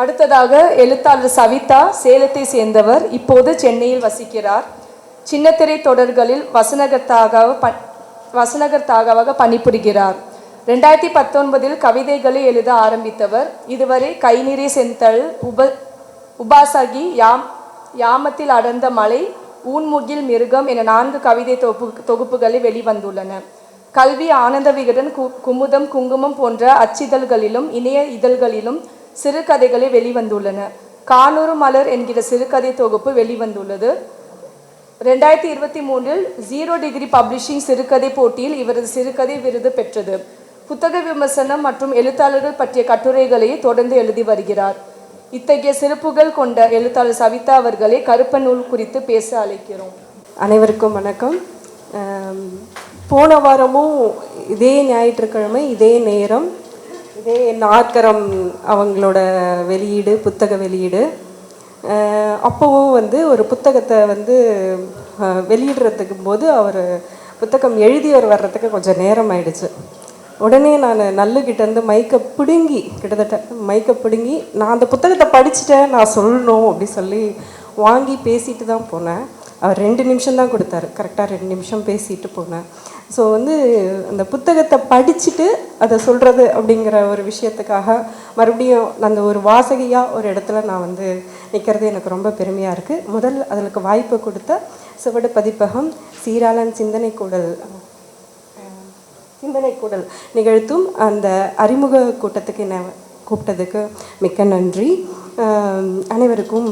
அடுத்ததாக எழுத்தாளர் சவிதா சேலத்தை சேர்ந்தவர். இப்போது சென்னையில் வசிக்கிறார். சின்னத்திரை தொடர்களில் வசனகர்த்தாக ப வசனகர்த்தாகவாக பணிபுரிகிறார். ரெண்டாயிரத்தி பத்தொன்பதில் கவிதைகளை எழுத ஆரம்பித்தவர். இதுவரை கைநிறை செந்தல் உப உபாசகி யாம் யாமத்தில் அடர்ந்த மலை ஊன்முகில் மிருகம் என நான்கு கவிதை தொகுப்பு தொகுப்புகளை வெளிவந்துள்ளன. கல்வி ஆனந்த விகடன் கு குமுதம் குங்குமம் போன்ற அச்சிதழ்களிலும் இணைய இதழ்களிலும் சிறுகதைகளை வெளிவந்துள்ளன. கானூறு மலர் என்கிற சிறுகதை தொகுப்பு வெளிவந்துள்ளது. ரெண்டாயிரத்தி இருபத்தி மூன்றில் ஜீரோ டிகிரி பப்ளிஷிங் சிறுகதை போட்டியில் இவரது சிறுகதை விருது பெற்றது. புத்தக விமர்சனம் மற்றும் எழுத்தாளர்கள் பற்றிய கட்டுரைகளை தொடர்ந்து எழுதி வருகிறார். இத்தகைய சிறப்புகள் கொண்ட எழுத்தாளர் சவிதா அவர்களை கருப்ப நூல் குறித்து பேச அழைக்கிறோம். அனைவருக்கும் வணக்கம். போன வாரமும் இதே ஞாயிற்றுக்கிழமை இதே நேரம் இதே நாற்கரம் அவங்களோட வெளியீடு புத்தக வெளியீடு. அப்போவும் வந்து ஒரு புத்தகத்தை வந்து அஹ், வெளியிடுறதுக்கு போது அவர் புத்தகம் எழுதியவர் வர்றதுக்கு கொஞ்சம் நேரம் ஆயிடுச்சு. உடனே நான் நல்லுக்கிட்டேருந்து மைக்கை பிடுங்கி கிட்டத்தட்ட மைக்கை பிடுங்கி நான் அந்த புத்தகத்தை படிச்சுட்டேன் நான் சொல்லணும் அப்படி சொல்லி வாங்கி பேசிட்டு தான் போனேன். அவர் ரெண்டு நிமிஷம் தான் கொடுத்தாரு. கரெக்டாக ரெண்டு நிமிஷம் பேசிட்டு போனேன். ஸோ வந்து அந்த புத்தகத்தை படிச்சுட்டு அதை சொல்கிறது அப்படிங்கிற ஒரு விஷயத்துக்காக மறுபடியும் அந்த ஒரு வாசகியாக ஒரு இடத்துல நான் வந்து நிற்கிறது எனக்கு ரொம்ப பெருமையாக இருக்குது முதல் அதற்கு வாய்ப்பு கொடுத்த சுவடு பதிப்பகம் சீராளன் சிந்தனை கூடல் சிந்தனை கூடல் நிகழ்த்தும் அந்த அறிமுக கூட்டத்துக்கு என்னை கூப்பிட்டதுக்கு மிக்க நன்றி. அனைவருக்கும்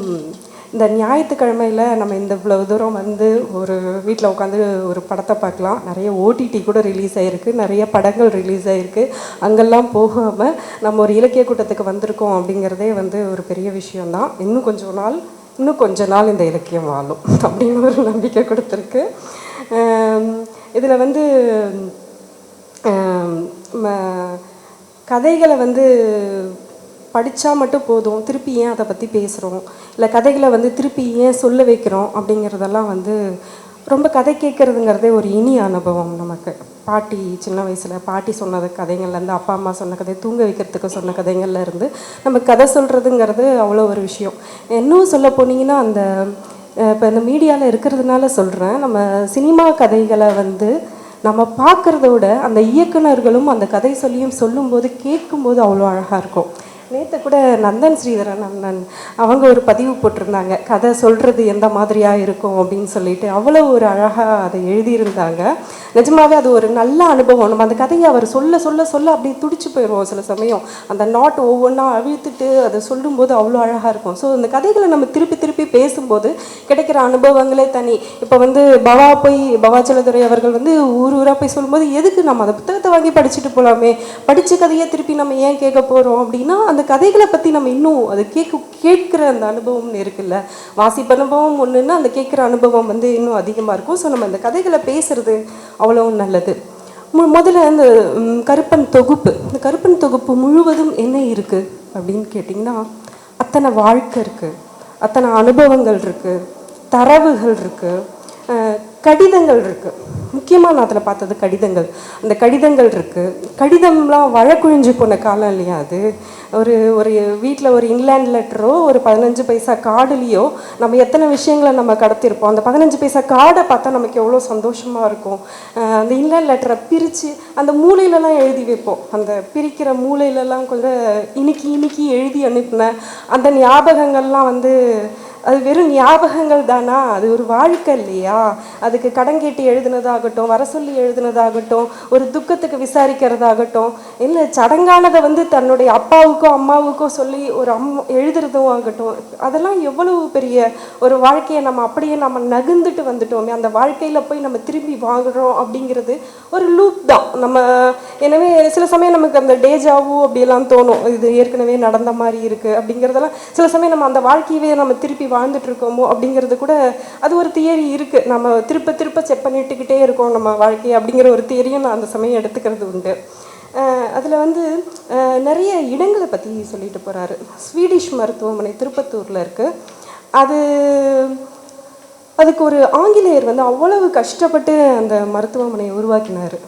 இந்த ஞாயிற்றுக்கிழமையில் நம்ம இந்த இவ்வளவு தூரம் வந்து ஒரு வீட்டில் உட்காந்து ஒரு படத்தை பார்க்கலாம். நிறைய ஓடிடி கூட ரிலீஸ் ஆகிருக்கு நிறைய படங்கள் ரிலீஸ் ஆகிருக்கு அங்கெல்லாம் போகாமல் நம்ம ஒரு இலக்கிய கூட்டத்துக்கு வந்திருக்கோம் அப்படிங்கிறதே வந்து ஒரு பெரிய விஷயம்தான். இன்னும் கொஞ்சம் நாள் இன்னும் கொஞ்ச நாள் இந்த இலக்கியம் வாழும் அப்படின்னு ஒரு நம்பிக்கை கொடுத்துருக்கு. இதில் வந்து ம- கதைகளை வந்து படித்தா மட்டும் போதும். திருப்பி ஏன் அதை பற்றி பேசுகிறோம் இல்லை கதைகளை வந்து திருப்பி ஏன் சொல்ல வைக்கிறோம் அப்படிங்கிறதெல்லாம் வந்து ரொம்ப கதை கேட்குறதுங்கிறதே ஒரு இனி அனுபவம் நமக்கு. பாட்டி சின்ன வயசில் பாட்டி சொன்னது கதைகள்லேருந்து அப்பா அம்மா சொன்ன கதை தூங்க வைக்கிறதுக்கு சொன்ன கதைகள்லேருந்து நம்ம கதை சொல்கிறதுங்கிறது அவ்வளோ ஒரு விஷயம். இன்னும் சொல்ல போனீங்கன்னா அந்த இப்போ இந்த மீடியாவில் இருக்கிறதுனால சொல்கிறேன் நம்ம சினிமா கதைகளை வந்து நம்ம பார்க்குறத விட அந்த இயக்குனர்களும் அந்த கதை சொல்லியும் சொல்லும்போது கேட்கும்போது அவ்வளோ அழகாக இருக்கும். நேற்று கூட நந்தன் ஸ்ரீதரன் அண்ணன் அவங்க ஒரு பதிவு போட்டிருந்தாங்க. கதை சொல்கிறது எந்த மாதிரியாக இருக்கும் அப்படின்னு சொல்லிட்டு. அவ்வளோ ஒரு அழகாக அதை எழுதியிருந்தாங்க. நிஜமாவே அது ஒரு நல்ல அனுபவம். நம்ம அந்த கதையை அவர் சொல்ல சொல்ல சொல்ல அப்படியே துடிச்சு போயிடுவோம் சில சமயம். அந்த நாட் ஒவ்வொன்றா அவிழ்த்துட்டு அதை சொல்லும்போது அவ்வளோ அழகாக இருக்கும். ஸோ அந்த கதைகளை நம்ம திருப்பி திருப்பி பேசும்போது கிடைக்கிற அனுபவங்களே தனி. இப்போ வந்து பவா போய் பவாச்சலதுரை அவர்கள் வந்து ஊர் ஊராக போய் சொல்லும்போது எதுக்கு நம்ம அந்த புத்தகத்தை வாங்கி படிச்சுட்டு போகலாமே படித்த கதையை திருப்பி நம்ம ஏன் கேட்க போகிறோம் அப்படின்னா அந்த கதைகளை பற்றி நம்ம இன்னும் அதை கேட்க கேட்குற அந்த அனுபவம்னு இருக்குல்ல? வாசிப்பு அனுபவம் ஒன்றுன்னா அந்த கேட்குற அனுபவம் வந்து இன்னும் அதிகமாக இருக்கும். ஸோ நம்ம அந்த கதைகளை பேசுறது அவ்வளோ நல்லது. முதல்ல அந்த கருப்பன் தொகுப்பு. இந்த கருப்பன் தொகுப்பு முழுவதும் என்ன இருக்குது அப்படின்னு கேட்டிங்கன்னா அத்தனை வாழ்க்கை இருக்குது அத்தனை அனுபவங்கள் இருக்குது தரவுகள் இருக்குது கடிதங்கள் இருக்குது முக்கியமாக நான் அதில் பார்த்தது கடிதங்கள். அந்த கடிதங்கள் இருக்குது கடிதம்லாம் வழக்குழிஞ்சு போன காலம் இல்லையா அது? ஒரு ஒரு வீட்டில் ஒரு இன்லேண்ட் லெட்டரோ ஒரு பதினஞ்சு பைசா கார்டுலேயோ நம்ம எத்தனை விஷயங்களை நம்ம கடத்திருப்போம். அந்த பதினஞ்சு பைசா கார்டை பார்த்தா நமக்கு எவ்வளோ சந்தோஷமாக இருக்கும். அந்த இன்லேண்ட் லெட்டரை பிரித்து அந்த மூலையிலலாம் எழுதி வைப்போம். அந்த பிரிக்கிற மூலையிலலாம் கொஞ்சம் இன்னைக்கு இன்னைக்கு எழுதி அனுப்பின அந்த ஞாபகங்கள்லாம் வந்து அது வெறும் ஞாபகங்கள் தானா? அது ஒரு வாழ்க்கை இல்லையா? அதுக்கு கடன் கேட்டு எழுதுனதாகட்டும் வர சொல்லி எழுதுனதாகட்டும் ஒரு துக்கத்துக்கு விசாரிக்கிறதாகட்டும் இல்லை சடங்கானதை வந்து தன்னுடைய அப்பாவுக்கோ அம்மாவுக்கோ சொல்லி ஒரு அம் எழுதுறதும் ஆகட்டும் அதெல்லாம் எவ்வளவு பெரிய ஒரு வாழ்க்கையை நம்ம அப்படியே நம்ம நகுந்துட்டு வந்துட்டோமே. அந்த வாழ்க்கையில் போய் நம்ம திரும்பி வாங்குறோம் அப்படிங்கிறது ஒரு லூப் தான். நம்ம எனவே சில சமயம் நமக்கு அந்த டேஜாவோ அப்படியெல்லாம் தோணும். இது ஏற்கனவே நடந்த மாதிரி இருக்குது அப்படிங்கிறதெல்லாம் சில சமயம் நம்ம அந்த வாழ்க்கையவே நம்ம திருப்பி வாழ்ந்துட்டுருக்கோமோ அப்படிங்கிறது கூட அது ஒரு தியரி இருக்குது நம்ம திருப்ப திருப்ப செக் பண்ணிட்டுக்கிட்டே இருக்கோம் நம்ம வாழ்க்கையை அப்படிங்கிற ஒரு தியரியும் நான் அந்த சமயம் எடுத்துக்கிறது உண்டு. அதில் வந்து நிறைய இடங்களை பற்றி சொல்லிட்டு போகிறாரு ஸ்வீடிஷ் மருத்துவமனை திருப்பத்தூரில் இருக்குது அது அதுக்கு ஒரு ஆங்கிலேயர் வந்து அவ்வளவு கஷ்டப்பட்டு அந்த மருத்துவமனையை உருவாக்கினார்.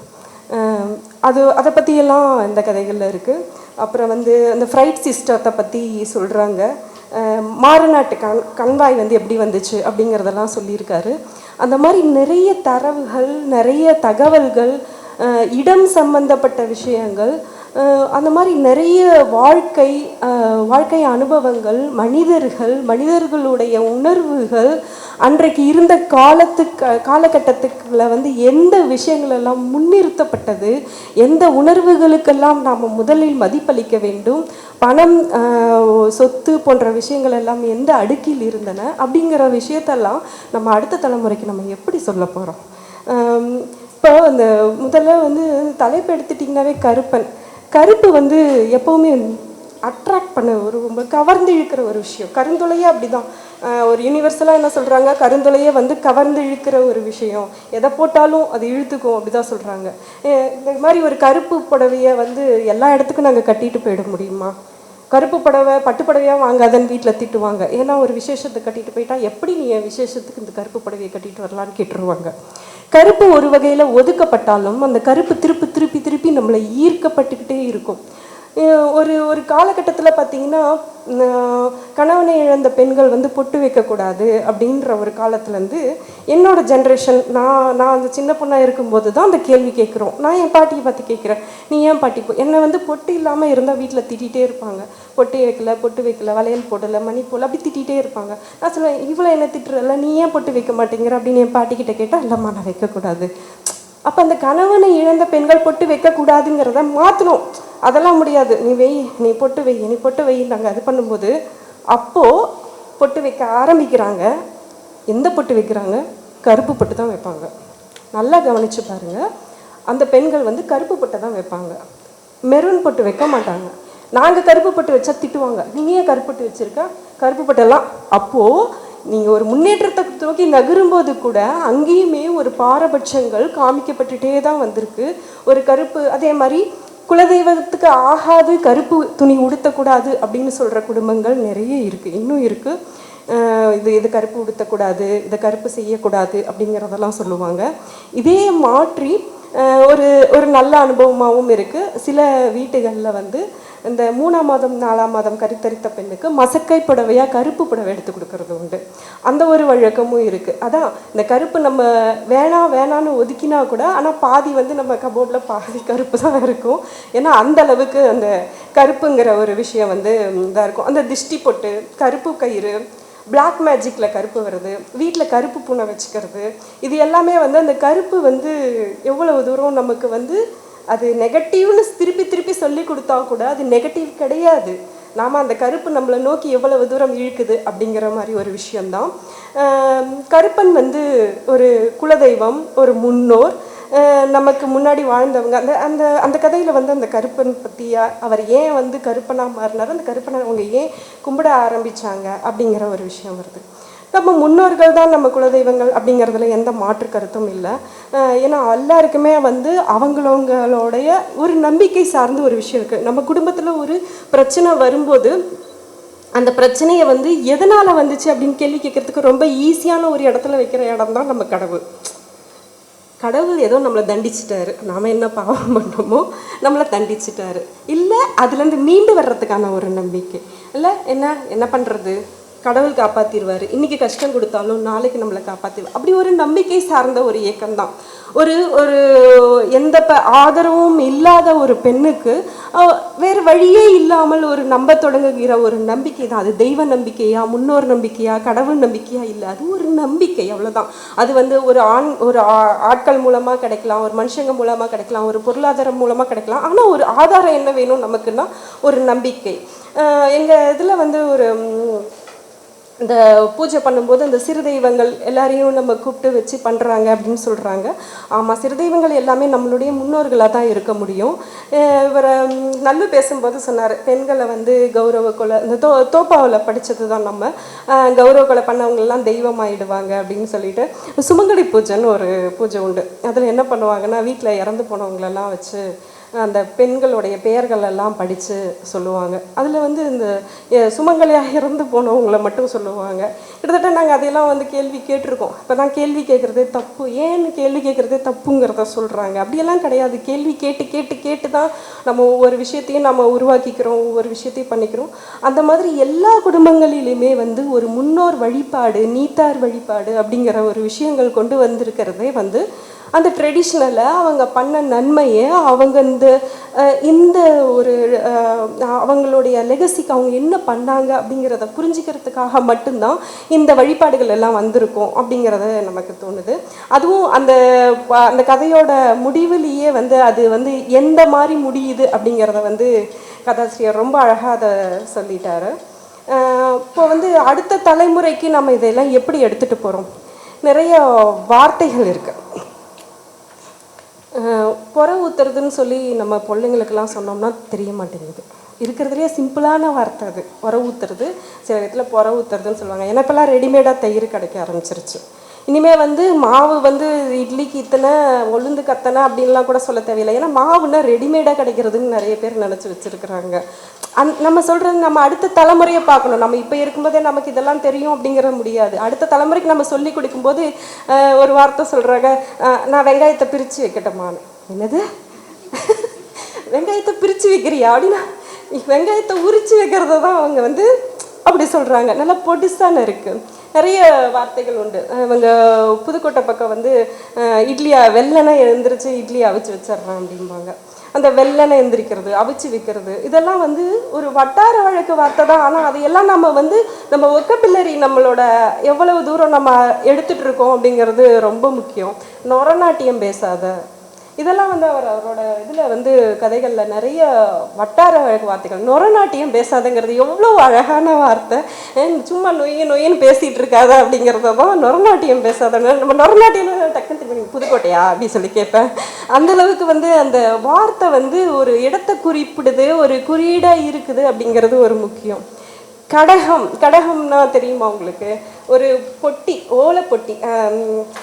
அது அதை பற்றியெல்லாம் இந்த கதைகளில் இருக்குது அப்புறம் வந்து அந்த ஃப்ரைட் சிஸ்டத்தை பற்றி சொல்கிறாங்க மாறுநாட்டு கண் கண்வாய் வந்து எப்படி வந்துச்சு அப்படிங்கிறதெல்லாம் சொல்லியிருக்காரு. அந்த மாதிரி நிறைய தரவுகள் நிறைய தகவல்கள் இடம் சம்பந்தப்பட்ட விஷயங்கள் அந்த மாதிரி நிறைய வாழ்க்கை வாழ்க்கை அனுபவங்கள் மனிதர்கள் மனிதர்களுடைய உணர்வுகள் அன்றைக்கு இருந்த காலத்துக்கு காலகட்டத்துக்குள்ள வந்து எந்த விஷயங்களெல்லாம் முன்னிறுத்தப்பட்டது எந்த உணர்வுகளுக்கெல்லாம் நாம் முதலில் மதிப்பளிக்க வேண்டும் பணம் சொத்து போன்ற விஷயங்கள் எல்லாம் எந்த அடுக்கில் இருந்தன அப்படிங்கிற விஷயத்தெல்லாம் நம்ம அடுத்த தலைமுறைக்கு நம்ம எப்படி சொல்ல போகிறோம் இப்போ அந்த முதல்ல வந்து தலைப்பு எடுத்துட்டிங்கனாவே கருப்பன். கருப்பு வந்து எப்போவுமே அட்ராக்ட் பண்ண ஒரு ரொம்ப கவர்ந்து இழுக்கிற ஒரு விஷயம். கருந்துளையே அப்படிதான். ஒரு யூனிவர்சலாக என்ன சொல்கிறாங்க கருந்துளையே வந்து கவர்ந்து இழுக்கிற ஒரு விஷயம். எதை போட்டாலும் அது இழுத்துக்கும் அப்படிதான் சொல்கிறாங்க இந்த மாதிரி ஒரு கருப்பு புடவையை வந்து எல்லா இடத்துக்கும் நாங்கள் கட்டிட்டு போயிட முடியுமா? கருப்பு புடவை பட்டு புடவையாக வாங்காதன்னு வீட்டில் திட்டுவாங்க. ஏன்னா ஒரு விசேஷத்தை கட்டிட்டு போயிட்டா எப்படி நீ என் விசேஷத்துக்கு இந்த கருப்பு புடவையை கட்டிட்டு வரலான்னு கேட்டுருவாங்க. கருப்பு ஒரு வகையில் ஒதுக்கப்பட்டாலும் அந்த கருப்பு திருப்பி திருப்பி திருப்பி நம்மளை ஈர்க்கப்பட்டுக்கிட்டே இருக்கும். ஒரு ஒரு காலகட்டத்தில் பார்த்தீங்கன்னா கணவனை இழந்த பெண்கள் வந்து பொட்டு வைக்கக்கூடாது அப்படின்ற ஒரு காலத்துலேருந்து என்னோடய ஜென்ரேஷன் நான் நான் அந்த சின்ன பொண்ணாக இருக்கும்போது தான் அந்த கேள்வி கேட்குறோம் நான் என் பாட்டியை பார்த்து கேட்குறேன் நீ ஏன் பாட்டி என்னை வந்து பொட்டு இல்லாமல் இருந்தால் வீட்டில் திட்டிகிட்டே இருப்பாங்க. பொட்டு வைக்கல பொட்டு வைக்கல வளையல் போடலை மணி போல் அப்படி திட்டிகிட்டே இருப்பாங்க. நான் சொல்லுவேன் இவ்வளோ என்ன திட்டுறல நீ ஏன் பொட்டு வைக்க மாட்டேங்கிற? அப்படின்னு என் பாட்டிக்கிட்ட கேட்டால் இல்லைம்மா நான் வைக்கக்கூடாது. அப்போ அந்த கணவனை இழந்த பெண்கள் பொட்டு வைக்கக்கூடாதுங்கிறத மாற்றணும் அதெல்லாம் முடியாது. நீ வெய் நீ பொட்டு வெய் நீ பொட்டு வெயின்னாங்க நாங்கள் அது பண்ணும்போது அப்போது பொட்டு வைக்க ஆரம்பிக்கிறாங்க. எந்த பொட்டு வைக்கிறாங்க? கருப்பு பொட்டு தான் வைப்பாங்க. நல்லா கவனிச்சு பாருங்கள் அந்த பெண்கள் வந்து கருப்பு பொட்டை தான் வைப்பாங்க. மெரூன் பொட்டு வைக்க மாட்டாங்க. நாங்கள் கருப்பு பொட்டு வச்சா திட்டுவாங்க. நீங்கள் ஏன் கருப்பு பொட்டு வச்சுருக்கா? கருப்பு பொட்டெல்லாம் அப்போது நீங்கள் ஒரு முன்னேற்றத்தை நோக்கி நகரும்போது கூட அங்கேயுமே ஒரு பாரபட்சங்கள் காமிக்கப்பட்டுட்டே தான் வந்திருக்கு. ஒரு கருப்பு அதே மாதிரி குலதெய்வத்துக்கு ஆகாது கருப்பு துணி உடுத்தக்கூடாது அப்படின்னு சொல்கிற குடும்பங்கள் நிறைய இருக்குது இன்னும் இருக்குது இது இது கருப்பு உடுத்தக்கூடாது இதை கருப்பு செய்யக்கூடாது அப்படிங்கிறதெல்லாம் சொல்லுவாங்க. இதே மாற்றி ஒரு ஒரு நல்ல அனுபவமாகவும் இருக்குது சில வீட்டுகளில் வந்து இந்த மூணாம் மாதம் நாலாம் மாதம் கருத்தரித்த பெண்ணுக்கு மசக்கை புடவையாக கருப்பு புடவை எடுத்து கொடுக்கறது உண்டு. அந்த ஒரு வழக்கமும் இருக்குது அதான் இந்த கருப்பு நம்ம வேணாம் வேணான்னு ஒதுக்கினா கூட ஆனால் பாதி வந்து நம்ம கபோர்டில் பாதி கருப்பு தான் இருக்கும். ஏன்னா அந்த அளவுக்கு அந்த கருப்புங்கிற ஒரு விஷயம் வந்து இதாக இருக்கும். அந்த திஷ்டி பொட்டு கருப்பு கயிறு பிளாக் மேஜிக்கில் கருப்பு வருது வீட்டில் கருப்பு பூனை வச்சுக்கிறது இது எல்லாமே வந்து அந்த கருப்பு வந்து எவ்வளவு தூரம் நமக்கு வந்து அது நெகட்டிவ்னு திருப்பி திருப்பி சொல்லி கொடுத்தா கூட அது நெகட்டிவ் கிடையாது. நாம் அந்த கருப்பு நம்மளை நோக்கி எவ்வளவு தூரம் இழுக்குது அப்படிங்கிற மாதிரி ஒரு விஷயம்தான். கருப்பன் வந்து ஒரு குலதெய்வம் ஒரு முன்னோர் நமக்கு முன்னாடி வாழ்ந்தவங்க. அந்த அந்த அந்த கதையில் வந்து அந்த கருப்பன் பற்றியா அவர் ஏன் வந்து கருப்பனாக மாறினார்? அந்த கருப்பனை அவங்க ஏன் கும்பிட ஆரம்பிச்சாங்க? அப்படிங்கிற ஒரு விஷயம் வருது. நம்ம முன்னோர்கள் தான் நம்ம குலதெய்வங்கள் அப்படிங்கிறதுல எந்த மாற்று கருத்தும் இல்லை. ஏன்னா எல்லாருக்குமே வந்து அவங்களவங்களுடைய ஒரு நம்பிக்கை சார்ந்த ஒரு விஷயம் இருக்குது நம்ம குடும்பத்தில் ஒரு பிரச்சனை வரும்போது அந்த பிரச்சனையை வந்து எதனால் வந்துச்சு அப்படின்னு கேள்வி கேட்கறதுக்கு ரொம்ப ஈஸியான ஒரு இடத்துல வைக்கிற இடம் தான் நம்ம கடவுள். கடவுள் ஏதோ நம்மளை தண்டிச்சிட்டாரு. நாம் என்ன பாவம் பண்ணோமோ நம்மளை தண்டிச்சிட்டாரு. இல்லை அதுலேருந்து மீண்டு வர்றதுக்கான ஒரு நம்பிக்கை. இல்லை என்ன என்ன பண்ணுறது கடவுள் காப்பாற்றிடுவார் இன்றைக்கி கஷ்டம் கொடுத்தாலும் நாளைக்கு நம்மளை காப்பாற்றிடுவார் அப்படி ஒரு நம்பிக்கை சார்ந்த ஒரு இயக்கம் தான் ஒரு ஒரு எந்த ப ஆதரவும் இல்லாத ஒரு பெண்ணுக்கு வேறு வழியே இல்லாமல் ஒரு நம்ப தொடங்குகிற ஒரு நம்பிக்கை தான் அது தெய்வ நம்பிக்கையா முன்னோர் நம்பிக்கையா கடவுள் நம்பிக்கையா இல்லை. அது ஒரு நம்பிக்கை அவ்வளோதான் அது வந்து ஒரு ஆண் ஒரு ஆ- ஆட்கள் மூலமாக கிடைக்கலாம் ஒரு மனுஷங்க மூலமாக கிடைக்கலாம் ஒரு பொருளாதாரம் மூலமாக கிடைக்கலாம். ஆனால் ஒரு ஆதாரம் என்ன வேணும் நமக்குன்னா ஒரு நம்பிக்கை. எங்கள் இதில் வந்து ஒரு இந்த பூஜை பண்ணும்போது அந்த சிறு தெய்வங்கள் எல்லாரையும் நம்ம கூப்பிட்டு வச்சு பண்ணுறாங்க அப்படின்னு சொல்கிறாங்க ஆமாம் சிறு தெய்வங்கள் எல்லாமே நம்மளுடைய முன்னோர்களாக தான் இருக்க முடியும். இவரை இவர் நல்லு பேசும்போது சொன்னார் பெண்களை வந்து கௌரவ கொலை இந்த தோ தோப்பாவில் படித்தது தான் நம்ம கௌரவ கொலை பண்ணவங்கெல்லாம் தெய்வமாயிடுவாங்க அப்படின்னு சொல்லிட்டு சுமங்கடி பூஜைன்னு ஒரு பூஜை உண்டு. அதில் என்ன பண்ணுவாங்கன்னா வீட்டில் இறந்து போனவங்களெல்லாம் வச்சு அந்த பெண்களுடைய பெயர்கள் எல்லாம் படித்து சொல்லுவாங்க. அதில் வந்து இந்த சுமங்கலியாக இறந்து போனவங்களை மட்டும் சொல்லுவாங்க. கிட்டத்தட்ட நாங்கள் அதையெல்லாம் வந்து கேள்வி கேட்டிருக்கோம். இப்போ தான் கேள்வி கேட்குறதே தப்பு. ஏன்னு கேள்வி கேட்குறதே தப்புங்கிறத சொல்கிறாங்க அப்படியெல்லாம் கிடையாது. கேள்வி கேட்டு கேட்டு கேட்டு தான் நம்ம ஒவ்வொரு விஷயத்தையும் நம்ம உருவாக்கிக்கிறோம் ஒவ்வொரு விஷயத்தையும் பண்ணிக்கிறோம். அந்த மாதிரி எல்லா குடும்பங்களிலுமே வந்து ஒரு முன்னோர் வழிபாடு நீத்தார் வழிபாடு அப்படிங்கிற ஒரு விஷயங்கள் கொண்டு வந்திருக்கிறதே வந்து அந்த ட்ரெடிஷ்னலை அவங்க பண்ண நன்மையை அவங்க இந்த இந்த ஒரு அவங்களுடைய லெகசிக்கு அவங்க என்ன பண்ணாங்க அப்படிங்கிறத புரிஞ்சுக்கிறதுக்காக மட்டும்தான் இந்த வழிபாடுகள் எல்லாம் வந்திருக்கும் அப்படிங்கிறத நமக்கு தோணுது. அதுவும் அந்த ப- அந்த கதையோட முடிவுலேயே வந்து அது வந்து எந்த மாதிரி முடியுது அப்படிங்கிறத வந்து கதாசிரியர் ரொம்ப அழகாக அதை சொல்லிட்டாரு. இப்போ வந்து அடுத்த தலைமுறைக்கு நம்ம இதெல்லாம் எப்படி எடுத்துகிட்டு போகிறோம் நிறைய வார்த்தைகள் இருக்குது புற ஊத்துறதுன்னு சொல்லி நம்ம பிள்ளைங்களுக்கெல்லாம் சொன்னோம்னா தெரிய மாட்டேங்குது. இருக்கிறதுலே சிம்பிளான வார்த்தை அது. புற ஊத்துறது சில இடத்துல புற ஊத்துறதுன்னு சொல்லுவாங்க. ஏன்னா இப்போல்லாம் ரெடிமேடாக தயிர் கிடைக்க ஆரம்பிச்சிருச்சு. இனிமேல் வந்து மாவு வந்து இட்லிக்கு இத்தனை ஒழுந்து கத்தனை அப்படின்லாம் கூட சொல்ல தேவையில்லை. ஏன்னா மாவுன்னா ரெடிமேடாக கிடைக்கிறதுன்னு நிறைய பேர் நினச்சி வச்சுருக்குறாங்க. அந் நம்ம சொல்கிறது நம்ம அடுத்த தலைமுறையை பார்க்கணும். நம்ம இப்போ இருக்கும்போதே நமக்கு இதெல்லாம் தெரியும் அப்படிங்கிற முடியாது. அடுத்த தலைமுறைக்கு நம்ம சொல்லி கொடுக்கும்போது ஒரு வார்த்தை சொல்கிறாங்க நான் வெங்காயத்தை பிரித்து வைக்கட்டமான்னு என்னது? வெங்காயத்தை பிரித்து வைக்கிறியா? அப்படின்னா வெங்காயத்தை உரிச்சு வைக்கிறத தான் அவங்க வந்து அப்படி சொல்கிறாங்க நல்லா பொடிசான இருக்குது நிறைய வார்த்தைகள் உண்டு. இவங்க புதுக்கோட்டை பக்கம் வந்து இட்லியா வெள்ளனா எழுந்திரிச்சு இட்லி அவிச்சு வச்சிட்றான் அப்படிம்பாங்க. அந்த வெள்ளனை எந்திரிக்கிறது அவிச்சு விற்கிறது இதெல்லாம் வந்து ஒரு வட்டார வழக்கு வார்த்தை தான். ஆனால் அதையெல்லாம் நம்ம வந்து நம்ம ஒக்கப்பில்லரி நம்மளோட எவ்வளவு தூரம் நம்ம எடுத்துகிட்டு இருக்கோம் அப்படிங்கிறது ரொம்ப முக்கியம். நொரநாட்டியம் பேசாத. இதெல்லாம் வந்து அவர் அவரோட இதில் வந்து கதைகளில் நிறைய வட்டார வழக்கு வார்த்தைகள். நொரநாட்டியம் பேசாதங்கிறது எவ்வளோ அழகான வார்த்தை. சும்மா நொய்ய நொய்யன்னு பேசிகிட்டு இருக்காத அப்படிங்கிறத தான் நொரநாட்டியம் பேசாத நம்ம நொரநாட்டியம் டக்குன்னு திரும்பி புதுக்கோட்டையா அப்படின்னு சொல்லி கேட்பேன். அந்தளவுக்கு வந்து அந்த வார்த்தை வந்து ஒரு இடத்தை குறிப்பிடுது ஒரு குறியீடாக இருக்குது அப்படிங்கிறது ஒரு முக்கியம். கடகம் கடகம்னா தெரியுமா உங்களுக்கு? ஒரு பொட்டி ஓலை பொட்டி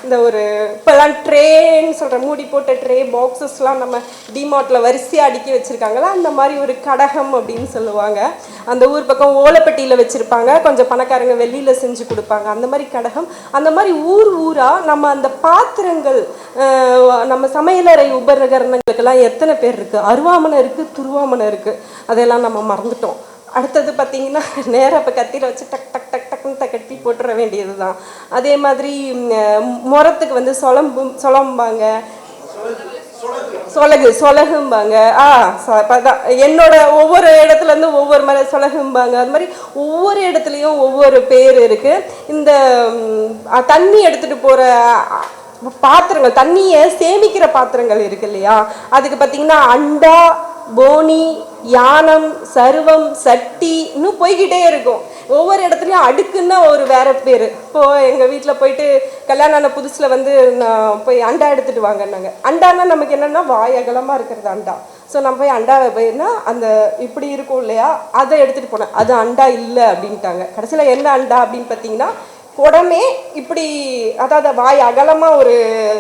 இந்த ஒரு இப்போல்லாம் ட்ரேன்னு சொல்கிற மூடி போட்ட ட்ரே பாக்ஸஸ்லாம் நம்ம டிமார்ட்டில் வரிசையாக அடுக்கி வச்சுருக்காங்களா அந்த மாதிரி ஒரு கடகம் அப்படின்னு சொல்லுவாங்க. அந்த ஊர் பக்கம் ஓலைப்பட்டியில் வச்சுருப்பாங்க கொஞ்சம் பணக்காரங்க வெளியில் செஞ்சு கொடுப்பாங்க. அந்த மாதிரி கடகம் அந்த மாதிரி ஊர் ஊராக நம்ம அந்த பாத்திரங்கள் நம்ம சமையலறை உபகரணங்களுக்கெல்லாம் எத்தனை பேர் இருக்குது அருவாமனை இருக்குது துருவாமனை இருக்குது அதெல்லாம் நம்ம மறந்துட்டோம். அடுத்தது பார்த்தீங்கன்னா நேராக இப்போ கத்தியில் வச்சு டக் டக் டக் டக்குன்னு கட்டி போட்டுற வேண்டியது தான் அதே மாதிரி முரத்துக்கு வந்து சொலம்பும் சொலம்பாங்க. சொலகு சொலகும்பாங்க. ஆ ச- என்னோட ஒவ்வொரு இடத்துலேருந்து ஒவ்வொரு மாதிரி சொலகும்பாங்க. அது மாதிரி ஒவ்வொரு இடத்துலையும் ஒவ்வொரு பேர் இருக்குது இந்த தண்ணி எடுத்துகிட்டு போகிற பாத்திரங்கள் தண்ணியை சேமிக்கிற பாத்திரங்கள் இருக்கு இல்லையா? அதுக்கு பார்த்தீங்கன்னா அண்டா போனி யானம் சருவம் சட்டி இன்னும் போய்கிட்டே இருக்கும். ஒவ்வொரு இடத்துலையும் அடுக்குன்னா ஒரு வேற பேர். இப்போ எங்கள் வீட்டில் போயிட்டு கல்யாணம் ஆன புதுசில் வந்து நான் போய் அண்டா எடுத்துட்டு வாங்கன்னாங்க. அண்டான்னா நமக்கு என்னென்னா வாய் அகலமாக இருக்கிறது அண்டா. ஸோ நம்ம போய் அண்டாவை போயின்னா அந்த இப்படி இருக்கும் இல்லையா அதை எடுத்துகிட்டு போனேன். அது அண்டா இல்லை அப்படின்ட்டாங்க. கடைசியில் என்ன அண்டா அப்படின்னு பார்த்தீங்கன்னா குடமே இப்படி அதாவது வாய் அகலமாக ஒரு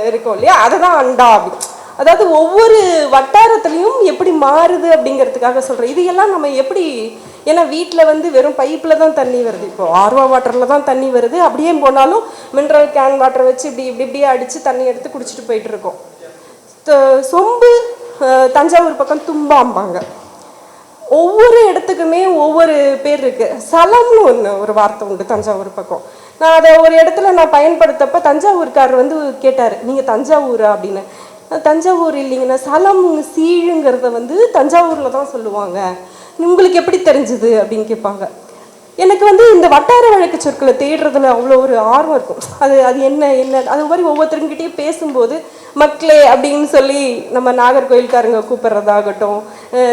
இருக்கும் இல்லையா அதை தான் அண்டா அப்படி. அதாவது ஒவ்வொரு வட்டாரத்துலேயும் எப்படி மாறுது அப்படிங்கிறதுக்காக சொல்கிறேன் இது எல்லாம் நம்ம எப்படி ஏன்னா வீட்டில் வந்து வெறும் பைப்பில் தான் தண்ணி வருது. இப்போ ஆர்வா வாட்டரில் தான் தண்ணி வருது. அப்படியே போனாலும் மினரல் கேன் வாட்டர் வச்சு இப்படி இப்படி இப்படியே அடித்து தண்ணி எடுத்து குடிச்சிட்டு போயிட்டு இருக்கோம். சொம்பு தஞ்சாவூர் பக்கம் தும்பாம்பாங்க. ஒவ்வொரு இடத்துக்குமே ஒவ்வொரு பேர் இருக்கு. சலம்னு ஒன்று ஒரு வார்த்தை உண்டு தஞ்சாவூர் பக்கம். நான் அதை ஒரு இடத்துல நான் பயன்படுத்தப்ப தஞ்சாவூர்காரர் வந்து கேட்டார் நீங்கள் தஞ்சாவூரா? அப்படின்னு. தஞ்சாவூர் இல்லைங்கன்னா சலம் சீழுங்கிறத வந்து தஞ்சாவூரில் தான் சொல்லுவாங்க. உங்களுக்கு எப்படி தெரிஞ்சுது அப்படின்னு கேட்பாங்க. எனக்கு வந்து இந்த வட்டார வழக்கு சொற்களை தேடுறதுல அவ்வளோ ஒரு ஆர்வம் இருக்கும். அது அது என்ன என்ன அது மாதிரி ஒவ்வொருத்தருங்கிட்டையும் பேசும்போது மக்களே அப்படின்னு சொல்லி நம்ம நாகர்கோயில்காரங்க கூப்பிட்றதாகட்டும்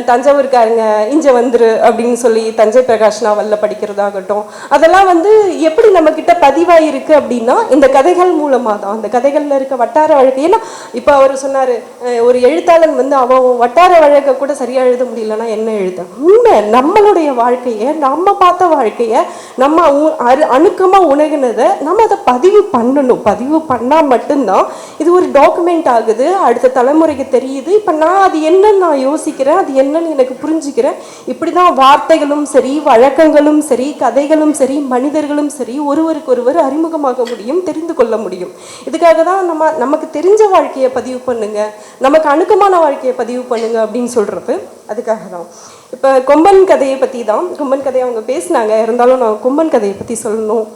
தஞ்சாவூர்காரங்க இஞ்ச வந்துரு அப்படின்னு சொல்லி தஞ்சை பிரகாஷ் நாவலில் படிக்கிறதாகட்டும் அதெல்லாம் வந்து எப்படி நம்ம கிட்ட பதிவாயிருக்கு அப்படின்னா இந்த கதைகள் மூலமாக தான் அந்த கதைகளில் இருக்க வட்டார வழக்கு ஏன்னா இப்போ அவர் சொன்னார் ஒரு எழுத்தாளன் வந்து அவன் வட்டார வழக்கை கூட சரியாக எழுத முடியலன்னா என்ன எழுத? உண்மை நம்மளுடைய வாழ்க்கையை நம்ம பார்த்த வாழ்க்கையை நம்ம அரு அணுக்கமாக உணகுனதை நம்ம அதை பதிவு பண்ணணும். பதிவு பண்ணால் மட்டும்தான் இது ஒரு டாக்குமெண்ட் ஆகுது அடுத்த தலைமுறைக்கு தெரியுது. இப்போ நான் அது என்னன்னு நான் யோசிக்கிறேன் அது என்னன்னு எனக்கு புரிஞ்சுக்கிறேன். இப்படி தான் வார்த்தைகளும் சரி வழக்கங்களும் சரி கதைகளும் சரி மனிதர்களும் சரி ஒருவருக்கு ஒருவர் அறிமுகமாக முடியும் தெரிந்து கொள்ள முடியும். இதுக்காக தான் நம்ம நமக்கு தெரிஞ்ச வாழ்க்கையை பதிவு பண்ணுங்க நமக்கு அணுக்கமான வாழ்க்கையை பதிவு பண்ணுங்க அப்படின்னு சொல்கிறது அதுக்காக தான். இப்போ கொம்பன் கதையை பற்றி தான் கொம்பன் கதையை அவங்க பேசினாங்க. இருந்தாலும் நான் கொம்பன் கதையை பற்றி சொல்லணும்.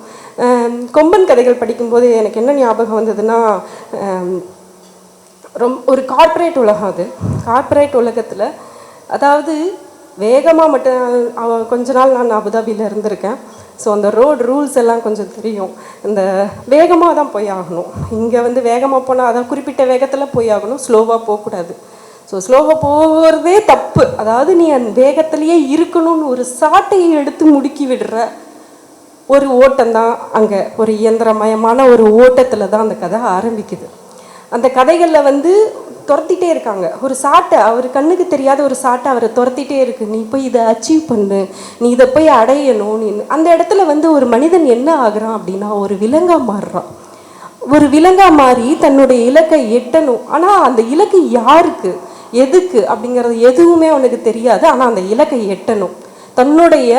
கொம்பன் கதைகள் படிக்கும்போது எனக்கு என்ன ஞாபகம் வந்ததுன்னா ரொம் ரொம்ப ஒரு கார்ப்பரேட் உலகம் அது. கார்ப்பரேட் உலகத்தில் அதாவது வேகமாக மட்டும் கொஞ்ச நாள் நான் அபுதாபியில் இருந்திருக்கேன். ஸோ அந்த ரோடு ரூல்ஸ் எல்லாம் கொஞ்சம் தெரியும். இந்த வேகமாக தான் போய் ஆகணும். இங்கே வந்து வேகமாக போனால் அதான் குறிப்பிட்ட வேகத்தில் போய் ஆகணும். ஸ்லோவாக போகக்கூடாது. ஸோ ஸ்லோவாக போகிறதே தப்பு. அதாவது நீ அந்த வேகத்திலேயே இருக்கணும்னு ஒரு சாட்டையை எடுத்து முடுக்கி விடுற ஒரு ஓட்டம் தான் அங்கே. ஒரு இயந்திரமயமான ஒரு ஓட்டத்தில் தான் அந்த கதை ஆரம்பிக்குது. அந்த கதைகளில் வந்து துரத்திட்டே இருக்காங்க. ஒரு சாட்டை அவர் கண்ணுக்கு தெரியாத ஒரு சாட்டை அவரை துரத்திட்டே இருக்கு. நீ போய் இதை அச்சீவ் பண்ணு. நீ இதை போய் அடையணும். நீ அந்த இடத்துல வந்து ஒரு மனிதன் என்ன ஆகுறான் அப்படின்னா ஒரு விலங்காக மாறுறான். ஒரு விலங்காக மாறி தன்னுடைய இலக்கை எட்டணும். ஆனால் அந்த இலக்கு யாருக்கு? எதுக்கு? அப்படிங்கிறது எதுவுமே அவனுக்கு தெரியாது. ஆனால் அந்த இலக்கை எட்டணும். தன்னுடைய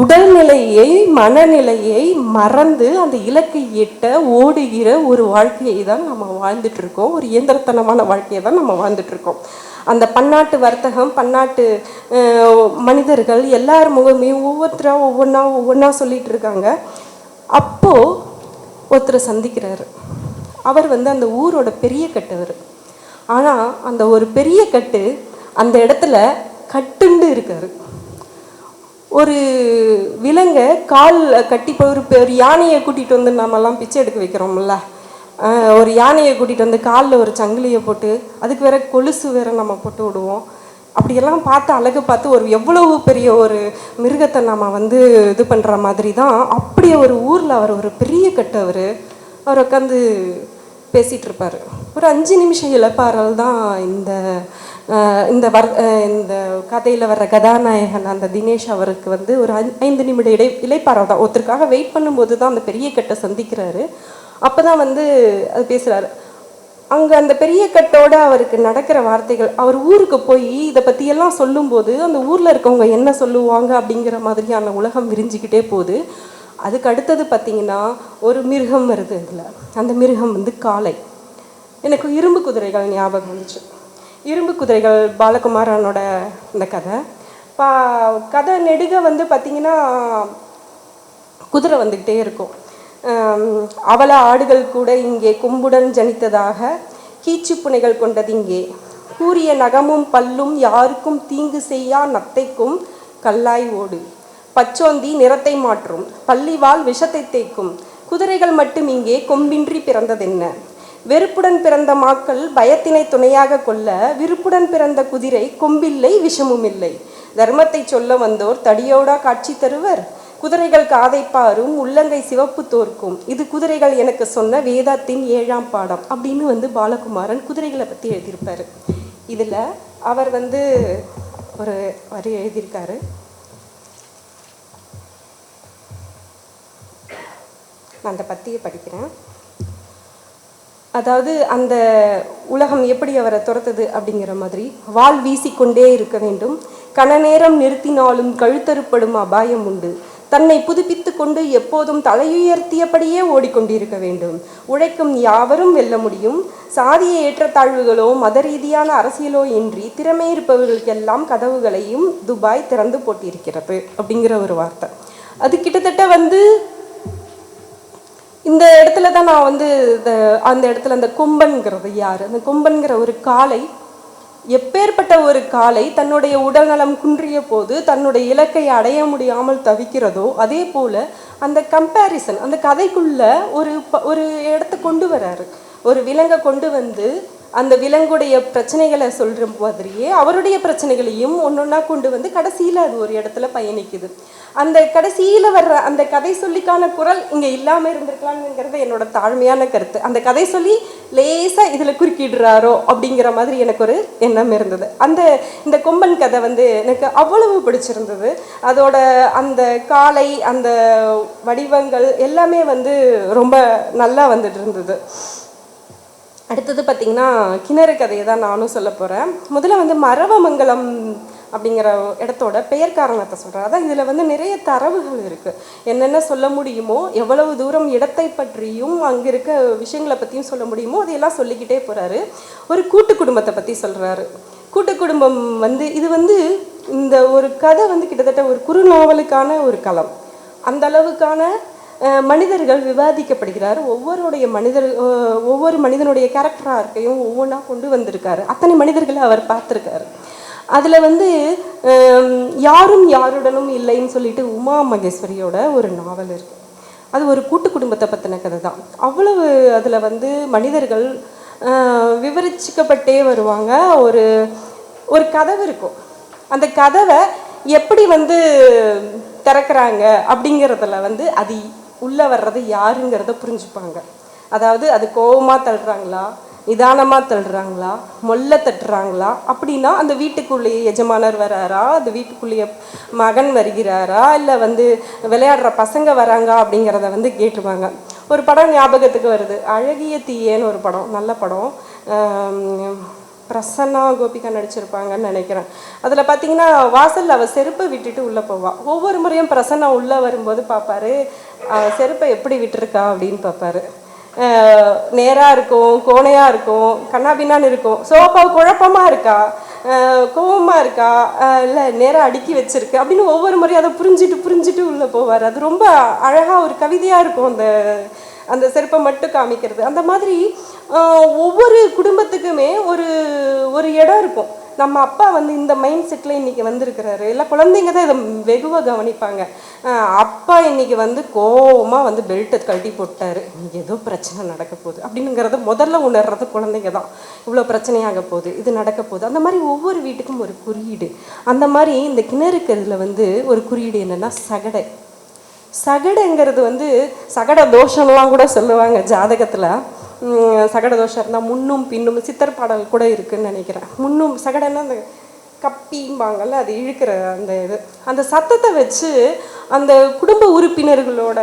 உடல்நிலையை மனநிலையை மறந்து அந்த இலக்கை எட்ட ஓடுகிற ஒரு வாழ்க்கையை தான் நம்ம வாழ்ந்துட்டு இருக்கோம். ஒரு இயந்திரத்தனமான வாழ்க்கையை தான் நம்ம வாழ்ந்துட்டு இருக்கோம். அந்த பன்னாட்டு வர்த்தகம் பன்னாட்டு மனிதர்கள் எல்லார் முகமே ஒவ்வொருத்தரா ஒவ்வொன்றா ஒவ்வொன்றா சொல்லிட்டு இருக்காங்க. அப்போ ஒருத்தரை சந்திக்கிறாரு. அவர் வந்து அந்த ஊரோட பெரிய கட்டவர். ஆனால் அந்த ஒரு பெரிய கட்டு அந்த இடத்துல கட்டுண்டு இருக்காரு. ஒரு விலங்கை கால் கட்டி போய் ஒரு ஒரு யானையை கூட்டிகிட்டு வந்து நம்மலாம் பிச்சை எடுக்க வைக்கிறோம்ல. ஒரு யானையை கூட்டிகிட்டு வந்து காலில் ஒரு சங்கிலியை போட்டு அதுக்கு வேற கொலுசு வேற நம்ம போட்டு விடுவோம். அப்படியெல்லாம் பார்த்து அழகு பார்த்து ஒரு எவ்வளவு பெரிய ஒரு மிருகத்தை நம்ம வந்து இது பண்ணுற மாதிரி தான் அப்படி ஒரு ஊரில் அவர் ஒரு பெரிய கட்டவர் அவர் உட்காந்து பேசிகிட்டு இருப்பார். ஒரு அஞ்சு நிமிஷம் இழப்பாறல் தான் இந்த இந்த வர் இந்த கதையில் வர்ற கதாநாயகன் அந்த தினேஷ் அவருக்கு வந்து ஒரு ஐந்து நிமிட இடை இலைப்பாரம் தான். ஒருத்தருக்காக வெயிட் பண்ணும்போது தான் அந்த பெரிய கட்டை சந்திக்கிறாரு. அப்போ தான் வந்து அது பேசுகிறாரு அங்கே அந்த பெரிய கட்டோட அவருக்கு நடக்கிற வார்த்தைகள் அவர் ஊருக்கு போய் இதை பற்றியெல்லாம் சொல்லும்போது அந்த ஊரில் இருக்கவங்க என்ன சொல்லுவாங்க அப்படிங்கிற மாதிரியான உலகம் விரிஞ்சிக்கிட்டே போகுது. அதுக்கு அடுத்தது பார்த்தீங்கன்னா ஒரு மிருகம் வருது அதில் அந்த மிருகம் வந்து காளை. எனக்கு இரும்பு குதிரைகள் ஞாபகம் வந்துச்சு. இரும்பு குதிரைகள் பாலகுமாரனோட இந்த கதை. பா கதை நெடுக வந்து பார்த்திங்கன்னா குதிரை வந்துக்கிட்டே இருக்கும். அவள அவல ஆடுகள் கூட இங்கே கொம்புடன் ஜனித்ததாக கீச்சு புனைகள் கொண்டது இங்கே. கூறிய நகமும் பல்லும் யாருக்கும் தீங்கு செய்யா நத்தைக்கும் கல்லாய் ஓடு. பச்சோந்தி நிறத்தை மாற்றும் பள்ளிவால் விஷத்தை தேய்க்கும். குதிரைகள் மட்டும் இங்கே கொம்பின்றி பிறந்ததென்ன? வெறுப்புடன் பிறந்த மாக்கள் பயத்தினை துணையாக கொள்ள விருப்புடன் பிறந்த குதிரை கொம்பில்லை விஷமும் இல்லை தர்மத்தை சொல்ல வந்தோர் தடியோடா காட்சி தருவர். குதிரைகள் காதை பாரும் உள்ளங்கை சிவப்பு தோற்கும். இது குதிரைகள் எனக்கு சொன்ன வேதத்தின் ஏழாம் பாடம் அப்படின்னு வந்து பாலகுமாரன் குதிரைகளை பற்றி எழுதியிருப்பாரு. இதில் அவர் வந்து ஒரு வரி எழுதியிருக்காரு. நான் அந்த பத்தியை படிக்கிறேன். அதாவது அந்த உலகம் எப்படி அவரை துரத்துது அப்படிங்கிற மாதிரி வாள் வீசிக்கொண்டே இருக்க வேண்டும். கன நேரம் நிறுத்தினாலும் கழுத்தறுப்படும் அபாயம் உண்டு. தன்னை புதுப்பித்து கொண்டு எப்போதும் தலையுயர்த்தியபடியே ஓடிக்கொண்டிருக்க வேண்டும். உழைக்கும் யாவரும் வெல்ல முடியும். சாதிய ஏற்றத்தாழ்வுகளோ மத ரீதியான அரசியலோ இன்றி திறமை இருப்பவர்களுக்கெல்லாம் கதவுகளையும் துபாய் திறந்து போட்டிருக்கிறது அப்படிங்கிற ஒரு வார்த்தை. அது கிட்டத்தட்ட வந்து இந்த இடத்துல தான் நான் வந்து இந்த அந்த இடத்துல அந்த கும்பன்கிறது யார்? அந்த கும்பன்கிற ஒரு காளை எப்பேற்பட்ட ஒரு காளை தன்னுடைய உடல்நலம் குன்றிய போது தன்னுடைய இலக்கை அடைய முடியாமல் தவிக்கிறதோ அதே போல் அந்த கம்பேரிசன் அந்த கதைக்குள்ள ஒரு ப- ஒரு இடத்த கொண்டு வராரு. ஒரு விலங்கை கொண்டு வந்து அந்த விலங்குடைய பிரச்சனைகளை சொல்கிற மாதிரியே அவருடைய பிரச்சனைகளையும் ஒன்றொன்னா கொண்டு வந்து கடைசியில் அது ஒரு இடத்துல பயணிக்குது. அந்த கடைசியில் வர்ற அந்த கதை சொல்லிக்கான குரல் இங்கே இல்லாமல் இருந்திருக்கலாம்ங்கிறது என்னோட தாழ்மையான கருத்து. அந்த கதை சொல்லி லேசாக இதில் குறுக்கிடுறாரோ அப்படிங்கிற மாதிரி எனக்கு ஒரு எண்ணம் இருந்தது. அந்த இந்த கொம்பன் கதை வந்து எனக்கு அவ்வளவு பிடிச்சிருந்தது. அதோட அந்த காலை அந்த வடிவங்கள் எல்லாமே வந்து ரொம்ப நல்லா வந்துட்டு இருந்தது. அடுத்தது பார்த்திங்கன்னா கிணறு கதையை தான் நானும் சொல்ல போகிறேன் முதல்ல வந்து மரவமங்கலம் அப்படிங்கிற இடத்தோட பெயர் காரணத்தை சொல்கிறேன் அதான் இதில் வந்து நிறைய தரவுகள் இருக்குது என்னென்ன சொல்ல முடியுமோ எவ்வளவு தூரம் இடத்தை பற்றியும் அங்கே இருக்க விஷயங்களை பற்றியும் சொல்ல முடியுமோ அதையெல்லாம் சொல்லிக்கிட்டே போகிறாரு ஒரு கூட்டு குடும்பத்தை பற்றி சொல்கிறாரு கூட்டு குடும்பம் வந்து இது வந்து இந்த ஒரு கதை வந்து கிட்டத்தட்ட ஒரு குறுநாவலுக்கான ஒரு களம். அந்த அளவுக்கான மனிதர்கள் விவாதிக்கப்படுகிறார். ஒவ்வொருடைய மனிதர் ஒவ்வொரு மனிதனுடைய கேரக்டர் ஆர்க்கையும் ஒவ்வொன்றா கொண்டு வந்திருக்காரு. அத்தனை மனிதர்களை அவர் பார்த்துருக்காரு. அதில் வந்து யாரும் யாருடனும் இல்லைன்னு சொல்லிட்டு உமா மகேஸ்வரியோட ஒரு நாவல் இருக்கு. அது ஒரு கூட்டு குடும்பத்தை பற்றின கதை தான். அவ்வளவு அதில் வந்து மனிதர்கள் விவரிச்சிக்கப்பட்டே வருவாங்க. ஒரு ஒரு கதவு இருக்கும். அந்த கதவை எப்படி வந்து திறக்கிறாங்க அப்படிங்கிறதுல வந்து அது உள்ளே வர்றது யாருங்கிறத புரிஞ்சுப்பாங்க. அதாவது அது கோவமாக தள்ளுறாங்களா நிதானமாக தள்ளுறாங்களா மொல்ல தட்டுறாங்களா அப்படின்னா அந்த வீட்டுக்குள்ளேயே எஜமானர் வராரா அந்த வீட்டுக்குள்ளேயே மகன் வருகிறாரா இல்லை வந்து விளையாடுற பசங்க வராங்க அப்படிங்கிறத வந்து கேட்டுருவாங்க ஒரு படம் ஞாபகத்துக்கு வருது. அழகிய தீயேன்னு ஒரு படம் நல்ல படம். பிரசன்னா கோபிகா நடிச்சிருப்பாங்கன்னு நினைக்கிறேன். அதில் பார்த்தீங்கன்னா வாசலில் அவள் செருப்பை விட்டுட்டு உள்ளே போவாள் ஒவ்வொரு முறையும் பிரசன்னா உள்ளே வரும்போது பார்ப்பாரு செருப்பை எப்படி விட்டுருக்கா? அப்படின்னு பார்ப்பாரு நேராக இருக்கும் கோணையாக இருக்கும் கண்ணாபின்னான்னு இருக்கும். சோஃபா குழப்பமாக இருக்கா? கோவமாக இருக்கா? இல்லை நேராக அடுக்கி வச்சிருக்கு. அப்படின்னு ஒவ்வொரு முறையும் அதை புரிஞ்சுட்டு புரிஞ்சுட்டு உள்ளே போவார். அது ரொம்ப அழகாக ஒரு கவிதையாக இருக்கும் அந்த அந்த செருப்பை மட்டும் காமிக்கிறது. அந்த மாதிரி ஒவ்வொரு குடும்பத்துக்குமே ஒரு ஒரு இடம் இருக்கும். நம்ம அப்பா வந்து இந்த மைண்ட் செட்டில் இன்றைக்கி வந்திருக்கிறாரு. இல்லை குழந்தைங்க தான் இதை வெகுவாக கவனிப்பாங்க. அப்பா இன்னைக்கு வந்து கோவமாக வந்து பெல்ட்டை கழட்டி போட்டார். ஏதோ பிரச்சனை நடக்க போகுது. அப்படிங்கிறத முதல்ல உணர்றது குழந்தைங்க தான். இவ்வளோ பிரச்சனையாக போகுது. இது நடக்க போகுது. அந்த மாதிரி ஒவ்வொரு வீட்டுக்கும் ஒரு குறியீடு. அந்த மாதிரி இந்த கிணறுக்கிறதுல வந்து ஒரு குறியீடு என்னன்னா சகடை. சகடைங்கிறது வந்து சகட தோஷம்லாம் கூட சொல்லுவாங்க ஜாதகத்தில். சகட தோஷம் இருந்தால் முன்னும் பின்னும் சித்தர் பாடல் கூட இருக்குன்னு நினைக்கிறேன். முன்னும் சகடன்னா அந்த கப்பிம்பாங்கல்ல அது இழுக்கிற அந்த இது. அந்த சத்தத்தை வச்சு அந்த குடும்ப உறுப்பினர்களோட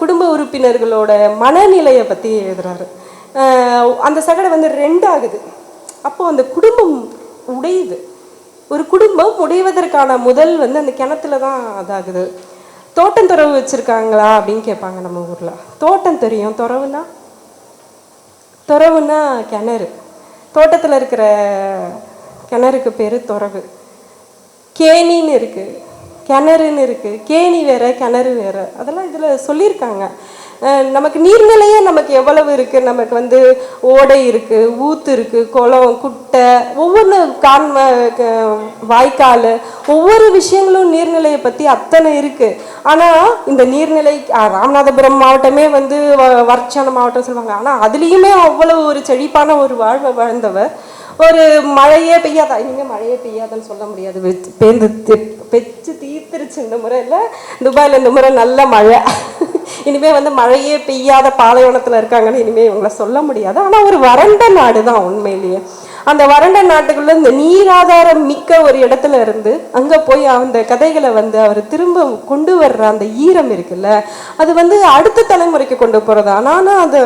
குடும்ப உறுப்பினர்களோட மனநிலையை பற்றி எழுதுறாரு. அந்த சகடை வந்து ரெண்டாகுது. அப்போது அந்த குடும்பம் உடையுது. ஒரு குடும்பம் உடைவதற்கான முதல் வந்து அந்த கிணத்துல தான் அதாகுது. தோட்டம் துறவு வச்சுருக்காங்களா அப்படின்னு கேட்பாங்க நம்ம ஊரில். தோட்டம் தெரியும். துறவுனா துறவுனா கிணறு. தோட்டத்தில் இருக்கிற கிணறுக்கு பேர் துறவு. கேணின்னு இருக்கு. கிணறுன்னு இருக்கு. கேணி வேற கிணறு வேற. அதெல்லாம் இதில் சொல்லியிருக்காங்க. நமக்கு நீர்நிலையே நமக்கு எவ்வளவு இருக்கு? நமக்கு வந்து ஓடை இருக்கு ஊத்து இருக்கு குளம் குட்டை ஒவ்வொன்று கான் க- வாய்க்கால் ஒவ்வொரு விஷயங்களும் நீர்நிலையை பற்றி அத்தனை இருக்கு. ஆனால் இந்த நீர்நிலை ராமநாதபுரம் மாவட்டமே வந்து வ- மாவட்டம் சொல்லுவாங்க. ஆனால் அதுலேயுமே அவ்வளவு ஒரு செழிப்பான ஒரு வாழ்வை வாழ்ந்தவர். ஒரு மழையே பெய்யாதா? இனிமேல் மழையே பெய்யாதுன்னு சொல்ல முடியாது. வெச்சு- பெச்சு தீர்த்துருச்சு இந்த முறையில். துபாயில் இந்த முறை நல்ல மழை. இனிமேல் வந்து மழையே பெய்யாத பாலைவனத்தில் இருக்காங்கன்னு இனிமேல் இவங்களை சொல்ல முடியாது. ஆனால் ஒரு வறண்ட நாடு தான் உண்மையிலேயே. அந்த வறண்ட நாட்டுக்குள்ள இந்த நீராதாரம் மிக்க ஒரு இடத்துல இருந்து அங்கே போய் அந்த கதைகளை வந்து அவர் திரும்ப கொண்டு வர்ற அந்த ஈரம் இருக்குல்ல அது வந்து அடுத்த தலைமுறைக்கு கொண்டு போகிறது ஆனால் அது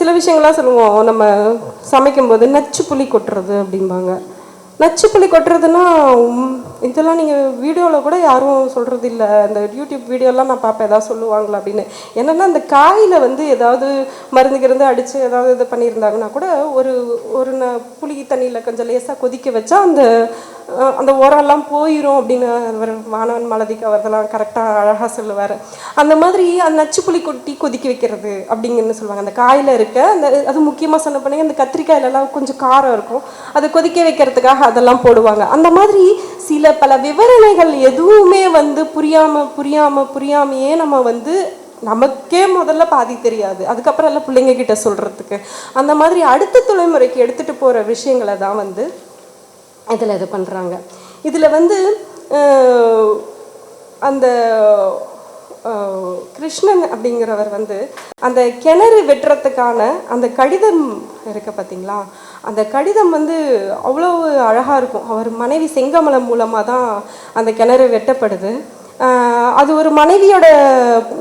சில விஷயங்களாக சொல்லுவோம். நம்ம சமைக்கும்போது நச்சு புளி கொட்டுறது அப்படிம்பாங்க. நச்சு புளி கொட்டுறதுன்னா இதெல்லாம் நீங்கள் வீடியோவில் கூட யாரும் சொல்கிறது இல்லை இந்த யூடியூப் வீடியோலாம் நான் பார்ப்பேன் ஏதாவது சொல்லுவாங்களா அப்படின்னு. என்னென்னா அந்த காயில் வந்து ஏதாவது மருந்து கிருந்து அடித்து ஏதாவது இது பண்ணியிருந்தாங்கன்னா கூட ஒரு ஒரு ந புளி தண்ணியில் கொஞ்சம் லேசாக கொதிக்க வச்சா அந்த அந்த உரம்லாம் போயிடும் அப்படின்னு அவர் மாணவன் மலதிக்கு அவர்தெல்லாம் கரெக்டாக அழகாக சொல்லுவார். அந்த மாதிரி அந்த நச்சு கொட்டி கொதிக்க வைக்கிறது அப்படிங்கன்னு சொல்லுவாங்க. அந்த காயில் இருக்க அந்த அது முக்கியமாக சொன்ன பண்ணி அந்த கத்திரிக்காயிலலாம் கொஞ்சம் காரம் இருக்கும். அதை கொதிக்க வைக்கிறதுக்காக அதெல்லாம் போடுவாங்க. அந்த மாதிரி சில பல விவரணைகள் எதுவுமே வந்து புரியாமல் புரியாமல் புரியாமையே நம்ம வந்து நமக்கே முதல்ல பாதி தெரியாது. அதுக்கப்புறம் எல்லாம் பிள்ளைங்க கிட்ட சொல்கிறதுக்கு அந்த மாதிரி அடுத்த தலைமுறைக்கு எடுத்துகிட்டு போகிற விஷயங்களை தான் வந்து இதில் இது பண்ணுறாங்க. இதில் வந்து அந்த கிருஷ்ணன் அப்படிங்கிறவர் வந்து அந்த கிணறு வெட்டுறதுக்கான அந்த கடிதம் இருக்குது பார்த்தீங்களா? அந்த கடிதம் வந்து அவ்வளோ அழகாக இருக்கும். அவர் மனைவி செங்கமலம் மூலமாக தான் அந்த கிணறு வெட்டப்படுது. அது ஒரு மனைவியோட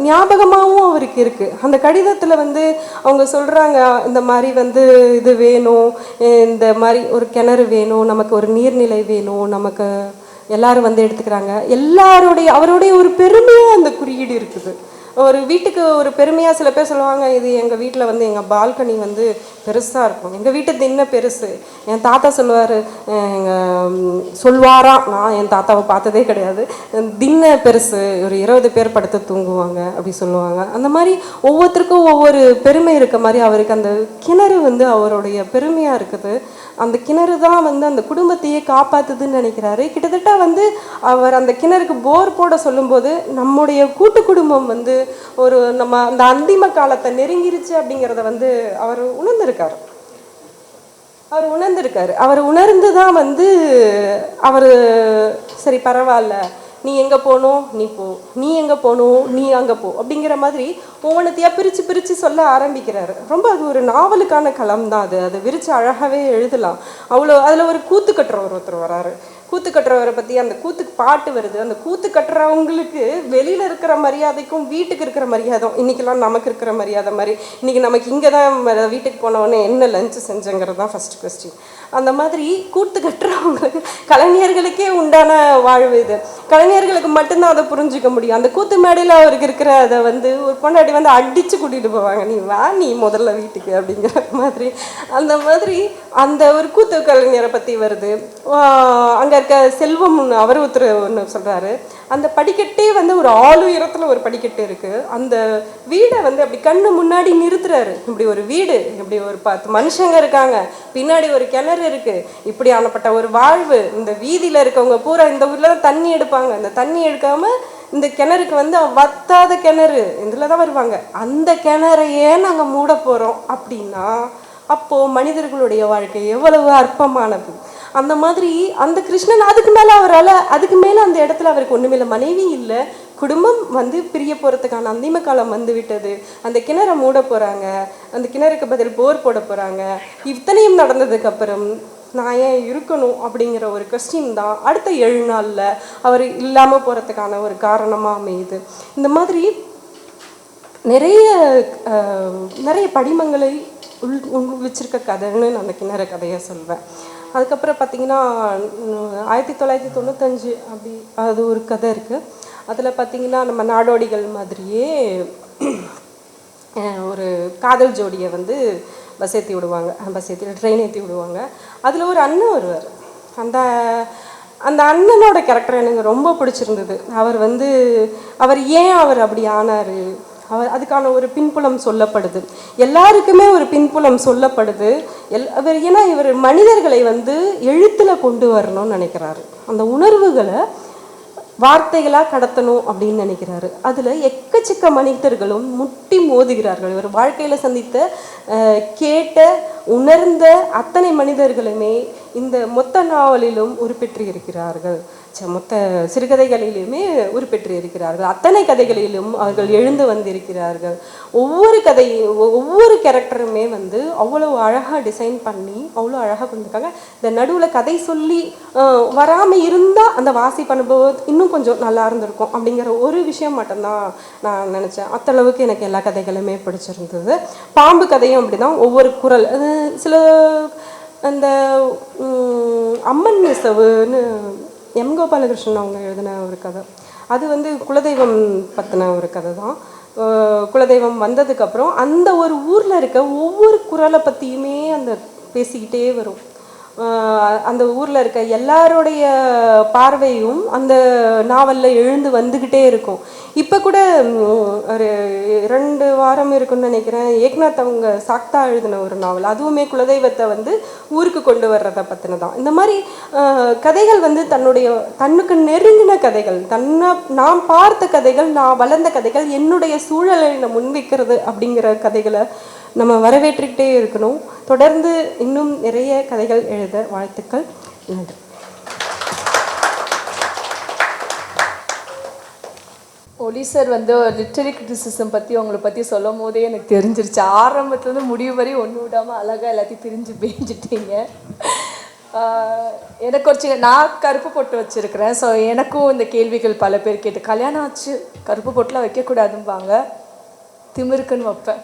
ஞாபகமாகவும் அவருக்கு இருக்குது அந்த கடிதத்தில் வந்து அவங்க சொல்கிறாங்க இந்த மாதிரி வந்து இது வேணும் இந்த மாதிரி ஒரு கிணறு வேணும் நமக்கு ஒரு நீர்நிலை வேணும் நமக்கு எல்லாரும் வந்து எடுத்துக்கிறாங்க. எல்லாருடைய அவருடைய ஒரு பெருமையாக அந்த குறியீடு இருக்குது. ஒரு வீட்டுக்கு ஒரு பெருமையாக சில பேர் சொல்லுவாங்க இது எங்கள் வீட்டில் வந்து எங்கள் பால்கனி வந்து பெருசாக இருக்கும். எங்கள் வீட்டு தின்ன பெருசு. என் தாத்தா சொல்லுவார் எங்கள் சொல்வாரா? நான் என் தாத்தாவை பார்த்ததே கிடையாது. தின்ன பெருசு ஒரு இருபது பேர் படுத்து தூங்குவாங்க அப்படி சொல்லுவாங்க. அந்த மாதிரி ஒவ்வொருத்தருக்கும் ஒவ்வொரு பெருமை இருக்க மாதிரி அவருக்கு அந்த கிணறு வந்து அவருடைய பெருமையாக இருக்குது. அந்த கிணறு தான் வந்து அந்த குடும்பத்தையே காப்பாத்துதுன்னு நினைக்கிறாரு. கிட்டத்தட்ட வந்து அவர் அந்த கிணறுக்கு போர் போட சொல்லும்போது நம்முடைய கூட்டு குடும்பம் வந்து ஒரு நம்ம அந்த அந்திம காலத்தை நெருங்கிருச்சு அப்படிங்கிறத வந்து அவர் உணர்ந்திருக்காரு. அவர் உணர்ந்திருக்காரு. அவர் உணர்ந்து தான் வந்து அவர் சரி பரவாயில்ல நீ எங்கே போகணும்? நீ போ. நீ எங்கே போகணும்? நீ அங்கே போ. அப்படிங்கிற மாதிரி ஒவ்வொன்றத்தையாக பிரித்து பிரித்து சொல்ல ஆரம்பிக்கிறாரு. ரொம்ப அது ஒரு நாவலுக்கான களம் தான் அது. அதை விரித்து அழகாகவே எழுதலாம். அவ்வளோ அதில் ஒரு கூத்து கட்டுறவர் ஒருத்தர் வராரு. கூத்து கட்டுறவரை பற்றி அந்த கூத்துக்கு பாட்டு வருது. அந்த கூத்து கட்டுறவங்களுக்கு வெளியில் இருக்கிற மரியாதைக்கும் வீட்டுக்கு இருக்கிற மரியாதை இன்றைக்கெல்லாம் நமக்கு இருக்கிற மரியாதை மாதிரி. இன்னைக்கு நமக்கு இங்கே தான் வீட்டுக்கு போனவொடனே என்ன லஞ்சு செஞ்சங்கிறது தான் ஃபஸ்ட் கொஸ்டின் அந்த மாதிரி கூத்து கட்டுறவங்களுக்கு கலைஞர்களுக்கே உண்டான வாழ்வு இது. கலைஞர்களுக்கு மட்டும்தான் அதை புரிஞ்சிக்க முடியும். அந்த கூத்து மேடையில் அவருக்கு இருக்கிற அதை வந்து ஒரு பொண்டாட்டி வந்து அடித்து கூட்டிகிட்டு போவாங்க. நீ வா நீ முதல்ல வீட்டுக்கு அப்படிங்கிற மாதிரி. அந்த மாதிரி அந்த ஒரு கூத்து கலைஞரை பற்றி வருது. அங்கே இருக்க செல்வம் ஒன்று அவர் ஒருத்தர் ஒன்று சொல்கிறாரு அந்த படிக்கட்டே வந்து ஒரு ஆளு உயரத்தில் ஒரு படிக்கட்டு இருக்குது அந்த வீடை வந்து அப்படி கண்ணு முன்னாடி நிறுத்துறாரு. இப்படி ஒரு வீடு இப்படி ஒரு பத்து மனுஷங்க இருக்காங்க. பின்னாடி ஒரு கிணறு இருக்குது இப்படி ஆனப்பட்ட ஒரு வாழ்வு. இந்த வீதியில் இருக்கவங்க பூரா இந்த ஊரில் தான் தண்ணி எடுப்பாங்க. அந்த தண்ணி எடுக்காமல் இந்த கிணறுக்கு வந்து வத்தாத கிணறு. இதில் தான் வருவாங்க. அந்த கிணறையே நாங்கள் மூட போகிறோம் அப்படின்னா அப்போது மனிதர்களுடைய வாழ்க்கை எவ்வளவு அற்பமானது. அந்த மாதிரி அந்த கிருஷ்ணன் அதுக்கு மேலே அவரால் அதுக்கு மேலே அந்த இடத்துல அவருக்கு ஒன்றுமே இல்லை. மனைவி இல்லை. குடும்பம் வந்து பிரிய போகிறதுக்கான அந்திம காலம் வந்து விட்டது. அந்த கிணறை மூட போகிறாங்க அந்த கிணறுக்கு பதில் போர் போட போகிறாங்க இத்தனையும் நடந்ததுக்கு அப்புறம் நான் ஏன் இருக்கணும் அப்படிங்கிற ஒரு கொஸ்டின் தான் அடுத்த ஏழு நாளில் அவர் இல்லாமல் போகிறதுக்கான ஒரு காரணமாக அமையுது. இந்த மாதிரி நிறைய நிறைய படிமங்களை உள் உள் வச்சிருக்க கதைன்னு நான் அந்த கிணறு கதையை சொல்வேன். அதுக்கப்புறம் பார்த்தீங்கன்னா ஆயிரத்தி தொள்ளாயிரத்தி தொண்ணூத்தஞ்சு அப்படி அது ஒரு கதை இருக்குது அதில் பார்த்தீங்கன்னா நம்ம நாடோடிகள் மாதிரியே ஒரு காதல் ஜோடியை வந்து பஸ் ஏற்றி விடுவாங்க. பஸ் ஏற்றி ட்ரெயின் ஏற்றி விடுவாங்க. அதில் ஒரு அண்ணன் வருவார். அந்த அந்த அண்ணனோட கேரக்டர் எனக்கு ரொம்ப பிடிச்சிருந்தது. அவர் வந்து அவர் ஏன் அவர் அப்படி ஆனார்? அதுக்கான ஒரு பின்புலம் சொல்லப்படுது. எல்லாருக்குமே ஒரு பின்புலம் சொல்லப்படுது. எல் அவர் ஏன்னா இவர் மனிதர்களை வந்து எழுத்தில் கொண்டு வரணும்னு நினைக்கிறாரு. அந்த உணர்வுகளை வார்த்தைகளாக கடத்தணும் அப்படின்னு நினைக்கிறாரு. அதில் எக்கச்சக்க மனிதர்களும் முட்டி மோதுகிறார்கள். இவர் வாழ்க்கையில் சந்தித்த கேட்ட உணர்ந்த அத்தனை மனிதர்களுமே இந்த மொத்த நாவலிலும் உருப்பெற்று இருக்கிறார்கள் மொத்த சிறுகதைகளிலுமே உருப்பெற்று இருக்கிறார்கள் அத்தனை கதைகளிலும் அவர்கள் எழுந்து வந்திருக்கிறார்கள். ஒவ்வொரு கதை ஒவ்வொரு கேரக்டருமே வந்து அவ்வளோ அழகாக டிசைன் பண்ணி அவ்வளோ அழகாக பண்ணியிருக்காங்க இந்த நடுவில் கதை சொல்லி வராமல் இருந்தால் அந்த வாசிப்பு அனுபவம் இன்னும் கொஞ்சம் நல்லா இருந்திருக்கும். அப்படிங்கிற ஒரு விஷயம் மட்டும்தான் நான் நினச்சேன். அத்தளவுக்கு எனக்கு எல்லா கதைகளுமே பிடிச்சிருந்தது. பாம்பு கதையும் அப்படிதான். ஒவ்வொரு குரல் அது சில அந்த அம்மன் நெசவுன்னு எம். கோபாலகிருஷ்ணன் அவங்க எழுதின ஒரு கதை. அது வந்து குலதெய்வம் பற்றின ஒரு கதை தான். குலதெய்வம் வந்ததுக்கப்புறம் அந்த ஒரு ஊரில் இருக்க ஒவ்வொரு குரலை பற்றியுமே அந்த பேசிக்கிட்டே வரும். அந்த ஊரில் இருக்க எல்லாருடைய பார்வையும் அந்த நாவலில் எழுந்து வந்துக்கிட்டே இருக்கும். இப்போ கூட ஒரு இரண்டு வாரம் இருக்குன்னு நினைக்கிறேன். ஏக்நாத் அவங்க சாக்தா எழுதின ஒரு நாவல். அதுவுமே குலதெய்வத்தை வந்து ஊருக்கு கொண்டு வர்றதை பற்றின தான் இந்த மாதிரி கதைகள் வந்து தன்னுடைய தன்னுக்கு நெருங்கின கதைகள். தன்னை நான் பார்த்த கதைகள் நான் வளர்ந்த கதைகள் என்னுடைய சூழலை நான் முன்வைக்கிறது அப்படிங்கிற கதைகளை நம்ம வரவேற்றுக்கிட்டே இருக்கணும். தொடர்ந்து இன்னும் நிறைய கதைகள் எழுத வாழ்த்துக்கள். நன்றி. ஒலி சார் வந்து லிட்டரி கிரிட்டிசிசம் பற்றி உங்களை பற்றி சொல்லும் போதே எனக்கு தெரிஞ்சிருச்சு. ஆரம்பத்துலேருந்து முடிவு வரை ஒன்று விடாமல் அழகாக எல்லாத்தையும் பிரிஞ்சு பேஞ்சிட்டீங்க. எனக்கு ஒரு சின்ன நான் கருப்பு பொட்டு வச்சுருக்கிறேன். ஸோ எனக்கும் இந்த கேள்விகள் பல பேர் கேட்டு கல்யாணம் ஆச்சு கருப்பு பொட்டெலாம் வைக்கக்கூடாதும்பாங்க. திமிருக்குன்னு வைப்பேன்.